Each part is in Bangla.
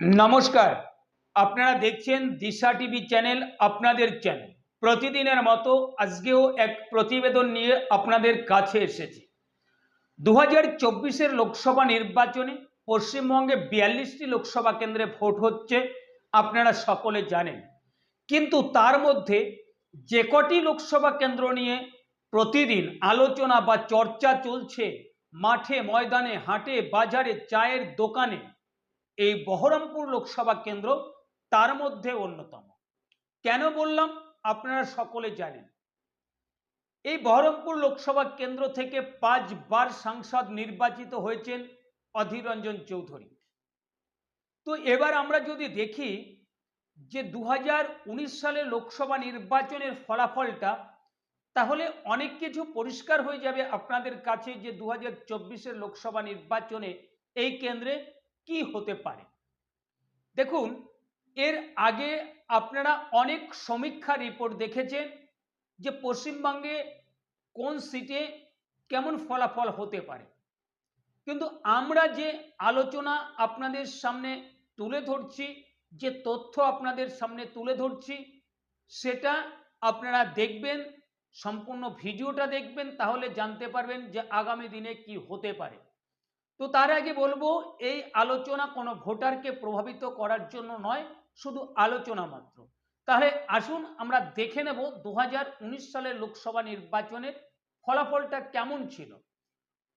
নমস্কার। আপনারা দেখছেন দিশা টিভি চ্যানেল, আপনাদের চ্যানেল। প্রতিদিনের মতো আজকেও এক প্রতিবেদন নিয়ে আপনাদের কাছে এসেছি। দু হাজার লোকসভা নির্বাচনে পশ্চিমবঙ্গে বিয়াল্লিশটি লোকসভা কেন্দ্রে ভোট হচ্ছে, আপনারা সকলে জানেন। কিন্তু তার মধ্যে যে কটি লোকসভা কেন্দ্র নিয়ে প্রতিদিন আলোচনা বা চর্চা চলছে, মাঠে, ময়দানে, হাটে, বাজারে, চায়ের দোকানে এই বহরমপুর লোকসভা কেন্দ্র তার মধ্যে অন্যতম। কেন বললাম? আপনারা সকলে জানেন। এই বহরমপুর লোকসভা কেন্দ্র থেকে পাঁচবার সাংসদ নির্বাচিত হয়েছেন অধীর রঞ্জন চৌধুরী। তো এবার আমরা যদি দেখি যে দু সালে লোকসভা নির্বাচনের ফলাফলটা, তাহলে অনেক কিছু পরিষ্কার হয়ে যাবে আপনাদের কাছে যে দু হাজার লোকসভা নির্বাচনে এই কেন্দ্রে কি হতে পারে? দেখুন, এর আগে আপনারা অনেক সমীক্ষা রিপোর্ট দেখেছেন যে পশ্চিমবঙ্গে কোন সিটে কেমন ফলাফল হতে পারে। কিন্তু আমরা যে আলোচনা আপনাদের সামনে তুলে ধরছি, যে তথ্য আপনাদের সামনে তুলে ধরছি, সেটা আপনারা দেখবেন, সম্পূর্ণ ভিডিওটা দেখবেন, তাহলে জানতে পারবেন যে আগামী দিনে কি হতে পারে। তো তার আগে বলব, এই আলোচনা কোনো ভোটারকে প্রভাবিত করার জন্য নয়, শুধু আলোচনা মাত্র। তাহলে আসুন আমরা দেখে নেব দু হাজার উনিশ সালের লোকসভা নির্বাচনের ফলাফলটা কেমন ছিল।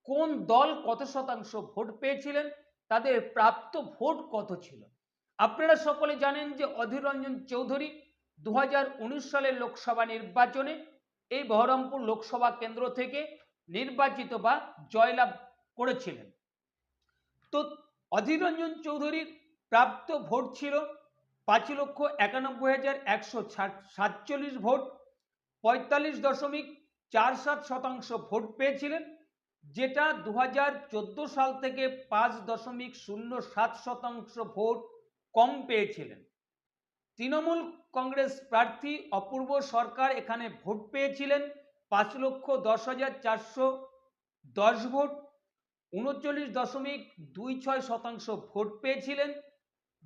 কোন দল কত শতাংশ ভোট পেয়েছিলেন, তাদের প্রাপ্ত ভোট কত ছিল? আপনারা সকলে জানেন যে অধীর রঞ্জন চৌধুরী দু হাজার উনিশ সালের লোকসভা নির্বাচনে এই বহরমপুর লোকসভা কেন্দ্র থেকে নির্বাচিত বা জয়লাভ করেছিলেন। তো অধীর রঞ্জন চৌধুরীর প্রাপ্ত ভোট ছিল পাঁচ লক্ষ একানব্বই হাজার একশো সাতচল্লিশ ভোট। পঁয়তাল্লিশ দশমিক চার সাত শতাংশ ভোট পেয়েছিলেন, যেটা দু সাল থেকে পাঁচ দশমিক শূন্য সাত শতাংশ ভোট কম পেয়েছিলেন। তৃণমূল কংগ্রেস প্রার্থী অপূর্ব সরকার এখানে ভোট পেয়েছিলেন পাঁচ লক্ষ দশ হাজার চারশো দশ ভোট। উনচল্লিশ দশমিক দুই ছয় শতাংশ ভোট পেয়েছিলেন,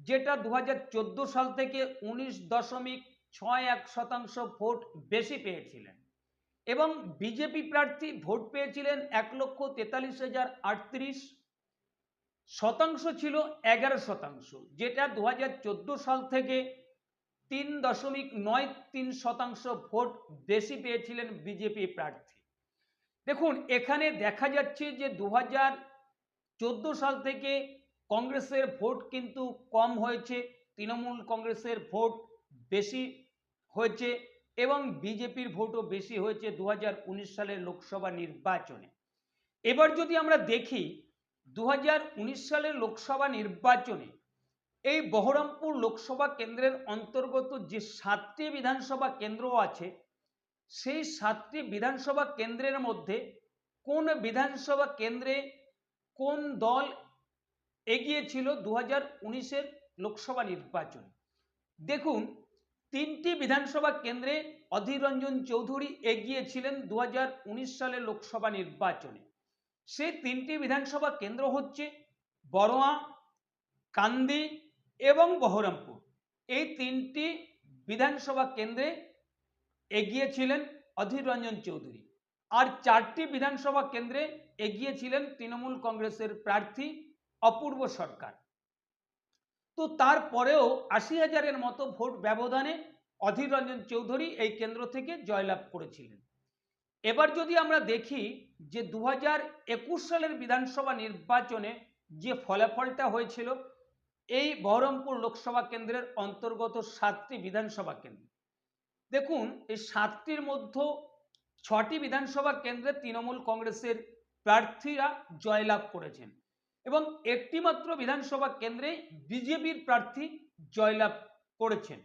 যেটা দু হাজার চোদ্দ সাল থেকে উনিশ দশমিক ছয় এক শতাংশ ভোট বেশি পেয়েছিলেন। এবং বিজেপি প্রার্থী ভোট পেয়েছিলেন এক লক্ষ তেতাল্লিশ হাজার আটত্রিশ শতাংশ ছিল এগারো শতাংশ, যেটা দু হাজার চোদ্দ সাল থেকে তিন দশমিক নয় তিন শতাংশ ভোট বেশি পেয়েছিলেন বিজেপি প্রার্থী। দেখুন, এখানে দেখা যাচ্ছে যে দু চোদ্দ সাল থেকে কংগ্রেসের ভোট কিন্তু কম হয়েছে, তৃণমূল কংগ্রেসের ভোট বেশি হয়েছে এবং বিজেপির ভোটও বেশি হয়েছে দু হাজার উনিশ সালের লোকসভা নির্বাচনে। এবার যদি আমরা দেখি দু হাজার উনিশ সালের লোকসভা নির্বাচনে এই বহরমপুর লোকসভা কেন্দ্রের অন্তর্গত যে সাতটি বিধানসভা কেন্দ্র আছে সেই সাতটি বিধানসভা কেন্দ্রের মধ্যে কোন বিধানসভা কেন্দ্রে কোন দল এগিয়েছিল দু হাজার উনিশের লোকসভা নির্বাচন? দেখুন, তিনটি বিধানসভা কেন্দ্রে অধীর রঞ্জন চৌধুরী এগিয়েছিলেন দু হাজার সালের লোকসভা নির্বাচনে। সেই তিনটি বিধানসভা কেন্দ্র হচ্ছে বড়োয়া, কান্দি এবং বহরমপুর। এই তিনটি বিধানসভা কেন্দ্রে এগিয়েছিলেন অধীর রঞ্জন চৌধুরী। আর চারটি বিধানসভা কেন্দ্রে এগিয়েছিলেন তৃণমূল কংগ্রেসের প্রার্থী অপূর্ব সরকার। তো তারপরেও আশি হাজারের মতো ভোট ব্যবধানে অধীর রঞ্জন চৌধুরী এই কেন্দ্র থেকে জয়লাভ করেছিলেন। এবার যদি আমরা দেখি যে দু হাজার একুশ সালের বিধানসভা নির্বাচনে যে ফলাফলটা হয়েছিল, এই বহরমপুর লোকসভা কেন্দ্রের অন্তর্গত সাতটি বিধানসভা কেন্দ্র। দেখুন, এই সাতটির মধ্যে ছটি বিধানসভা কেন্দ্রে তৃণমূল কংগ্রেসের প্রার্থীরা জয়লাভ করেছেন এবং একটি মাত্র বিধানসভা কেন্দ্রে বিজেপির প্রার্থী জয়লাভ করেছেন।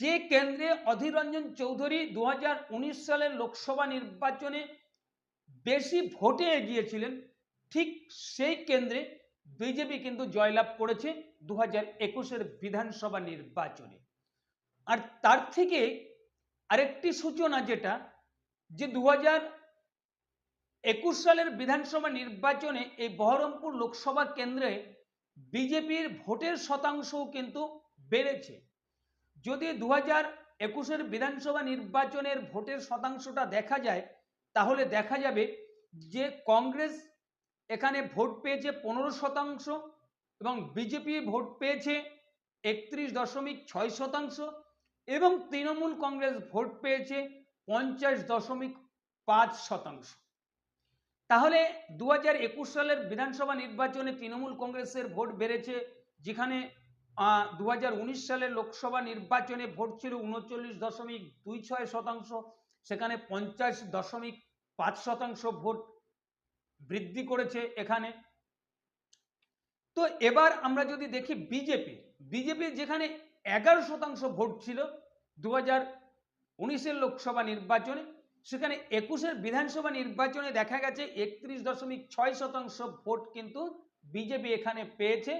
যে কেন্দ্রে অধীর রঞ্জন চৌধুরী দু হাজার উনিশ সালের লোকসভা নির্বাচনে বেশি ভোটে এগিয়েছিলেন, ঠিক সেই কেন্দ্রে বিজেপি কিন্তু জয়লাভ করেছে দু হাজার একুশের বিধানসভা নির্বাচনে। আর তার থেকে আরেকটি সূচনা যেটা যে দু একুশ সালের বিধানসভা নির্বাচনে এই বহরমপুর লোকসভা কেন্দ্রে বিজেপির ভোটের শতাংশও কিন্তু বেড়েছে। যদি দু হাজার একুশের বিধানসভা নির্বাচনের ভোটের শতাংশটা দেখা যায়, তাহলে দেখা যাবে যে কংগ্রেস এখানে ভোট পেয়েছে পনেরো শতাংশ এবং বিজেপি ভোট পেয়েছে একত্রিশ দশমিক ছয় শতাংশ এবং তৃণমূল কংগ্রেস ভোট পেয়েছে পঞ্চাশ দশমিক পাঁচ শতাংশ। তাহলে দু হাজার একুশ সালের বিধানসভা নির্বাচনে তৃণমূল কংগ্রেসের ভোট বেড়েছে, যেখানে দু হাজার উনিশ সালের লোকসভা নির্বাচনে ভোট ছিল উনচল্লিশ দশমিক দুই ছয় শতাংশ, সেখানে পঞ্চাশ দশমিক পাঁচ শতাংশ ভোট বৃদ্ধি করেছে এখানে। তো এবার আমরা যদি দেখি বিজেপি বিজেপির যেখানে এগারো শতাংশ ভোট ছিল দু হাজার উনিশের লোকসভা নির্বাচনে। সেখানে একুশের বিধানসভা নির্বাচনে দেখা গেছে একত্রিশ দশমিক ছয় শতাংশ ভোট কিন্তু বিজেপি এখানে পেয়েছে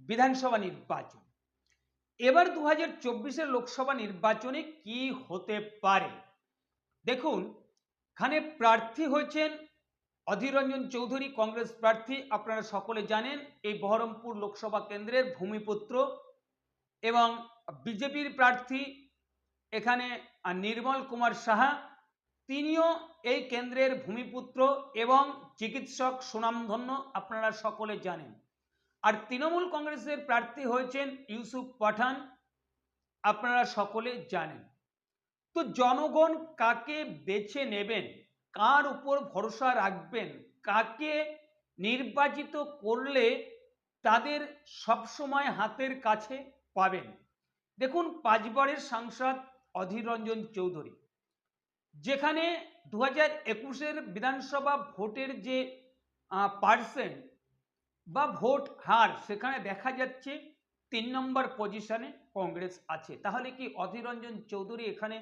বিধানসভা নির্বাচন। এবার দু হাজার চব্বিশের লোকসভা নির্বাচনে কি হতে পারে? দেখুন, এখানে প্রার্থী হয়েছেন অধীররঞ্জন চৌধুরী, কংগ্রেস প্রার্থী, আপনারা সকলে জানেন, এই বহরমপুর লোকসভা কেন্দ্রের ভূমিপুত্র এবং বিজেপির প্রার্থী এখানে নির্মল কুমার সাহা, তিনিও এই কেন্দ্রের ভূমিপুত্র এবং চিকিৎসক সুনামধন্য আপনারা সকলে জানেন। আর তৃণমূল কংগ্রেসের প্রার্থী হয়েছেন ইউসুফ পাঠান, আপনারা সকলে জানেন। তো জনগণ কাকে বেছে নেবেন? কার উপর ভরসা রাখবেন? কাকে নির্বাচিত করলে তাদের সবসময় হাতের কাছে? পাবেন। দেখুন, পাঁচবারের সাংসদ অধীর রঞ্জন চৌধুরী, যেখানে দু হাজার একুশের বিধানসভা ভোটের যে পার্সেন্ট বা ভোট হার, সেখানে দেখা যাচ্ছে তিন নম্বর পজিশনে কংগ্রেস আছে। তাহলে কি অধীর রঞ্জন চৌধুরী এখানে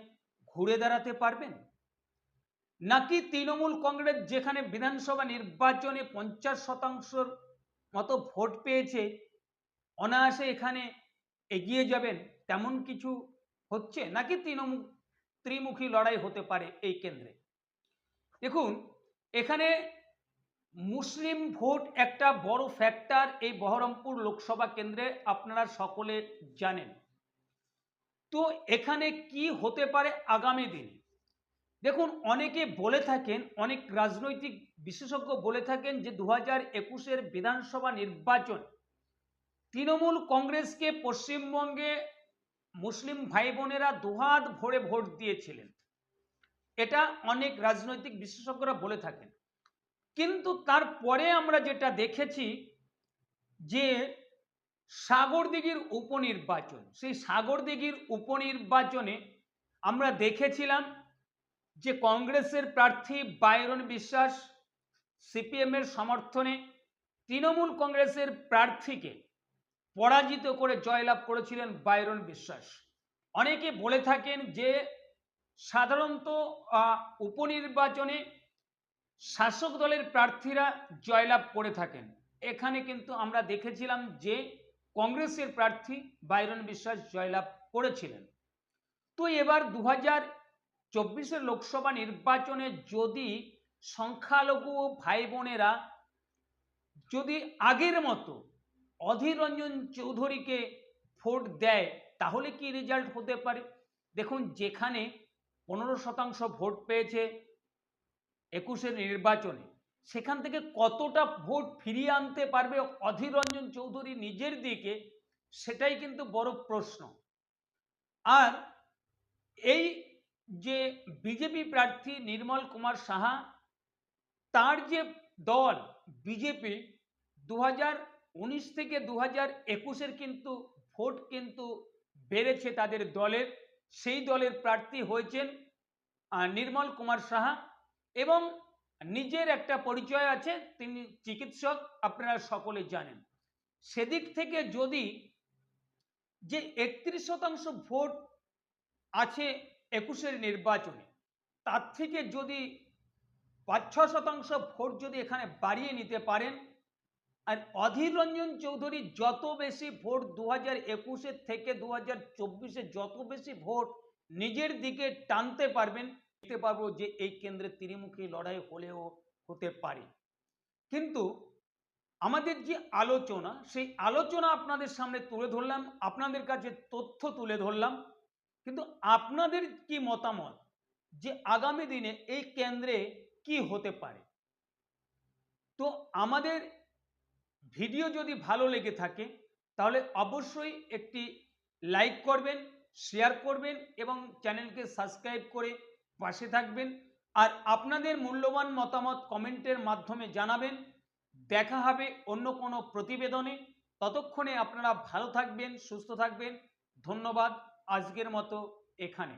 ঘুরে দাঁড়াতে পারবেন? নাকি তৃণমূল কংগ্রেস, যেখানে বিধানসভা নির্বাচনে পঞ্চাশ শতাংশর মতো ভোট পেয়েছে, অনায়াসে এখানে এগিয়ে যাবেন? তেমন কিছু হচ্ছে? নাকি তৃণমূল ত্রিমুখী লড়াই হতে পারে এই কেন্দ্রে? দেখুন, এখানে মুসলিম ভোট একটা বড় ফ্যাক্টর এই বহরমপুর লোকসভা কেন্দ্রে আপনারা সকলে জানেন। তো এখানে কি হতে পারে আগামী দিনে? দেখুন, অনেকে বলে থাকেন, অনেক রাজনৈতিক বিশেষজ্ঞ বলে থাকেন যে দু হাজার একুশের বিধানসভা নির্বাচন তৃণমূল কংগ্রেসকে পশ্চিমবঙ্গে মুসলিম ভাই বোনেরা দুহাত ভরে ভোট দিয়েছিলেন। এটা অনেক রাজনৈতিক বিশেষজ্ঞরা বলে থাকেন। কিন্তু তারপরে আমরা যেটা দেখেছি যে সাগরদিঘির উপনির্বাচন, সেই সাগরদিঘির উপনির্বাচনে আমরা দেখেছিলাম যে কংগ্রেসের প্রার্থী বাইরন বিশ্বাস, সিপিএমের সমর্থনে তৃণমূল কংগ্রেসের প্রার্থীকে পরাজিত করে জয়লাভ করেছিলেন বাইরন বিশ্বাস। অনেকে বলে থাকেন যে, সাধারণত উপনির্বাচনে শাসক দলের প্রার্থীরা জয়লাভ করে থাকেন। এখানে কিন্তু আমরা দেখেছিলাম যে, কংগ্রেসের প্রার্থী বাইরন বিশ্বাস জয়লাভ করেছিলেন। তো এবার দু হাজার চব্বিশের লোকসভা নির্বাচনে যদি সংখ্যালঘু ভাই বোনেরা যদি আগের মতো অধীর রঞ্জন চৌধুরীকে ভোট দেয়, তাহলে কি রেজাল্ট হতে পারে? দেখুন, যেখানে পনেরো শতাংশ ভোট পেয়েছে একুশের নির্বাচনে, সেখান থেকে কতটা ভোট ফিরিয়ে আনতে পারবে অধীর রঞ্জন চৌধুরী নিজের দিকে, সেটাই কিন্তু বড় প্রশ্ন। আর এই যে বিজেপি প্রার্থী নির্মল কুমার সাহা, তার যে দল বিজেপি দু হাজার উনিশ থেকে দু হাজার একুশের কিন্তু ভোট কিন্তু বেড়েছে তাদের দলের। সেই দলের প্রার্থী হয়েছেন নির্মল কুমার সাহা এবং নিজের একটা পরিচয় আছে, তিনি চিকিৎসক, আপনারা সকলে জানেন। সেদিক থেকে যদি যে একত্রিশ শতাংশ ভোট আছে একুশের নির্বাচনে, তার থেকে যদি পাঁচ, ছ শতাংশ ভোট যদি এখানে বাড়িয়ে নিতে পারেন আর অধীর রঞ্জন চৌধুরী যত বেশি ভোট দু হাজার একুশের থেকে দু হাজার চব্বিশে যত বেশি ভোট নিজের দিকে টানতে পারবেন, দেখতে পারব যে এই কেন্দ্রে ত্রিমুখী লড়াই হলেও হতে পারে। কিন্তু আমাদের যে আলোচনা, সেই আলোচনা আপনাদের সামনে তুলে ধরলাম, আপনাদের কাছে তথ্য তুলে ধরলাম, কিন্তু আপনাদের কি মতামত যে আগামী দিনে এই কেন্দ্রে কি হতে পারে? তো আমাদের ভিডিও যদি ভালো লেগে থাকে, তাহলে অবশ্যই একটি লাইক করবেন, শেয়ার করবেন এবং চ্যানেলকে সাবস্ক্রাইব করে পাশে থাকবেন। আর আপনাদের মূল্যবান মতামত কমেন্টের মাধ্যমে জানাবেন। দেখা হবে অন্য কোনো প্রতিবেদনে। ততক্ষণে আপনারা ভালো থাকবেন, সুস্থ থাকবেন। ধন্যবাদ। আজকের মতো এখানে।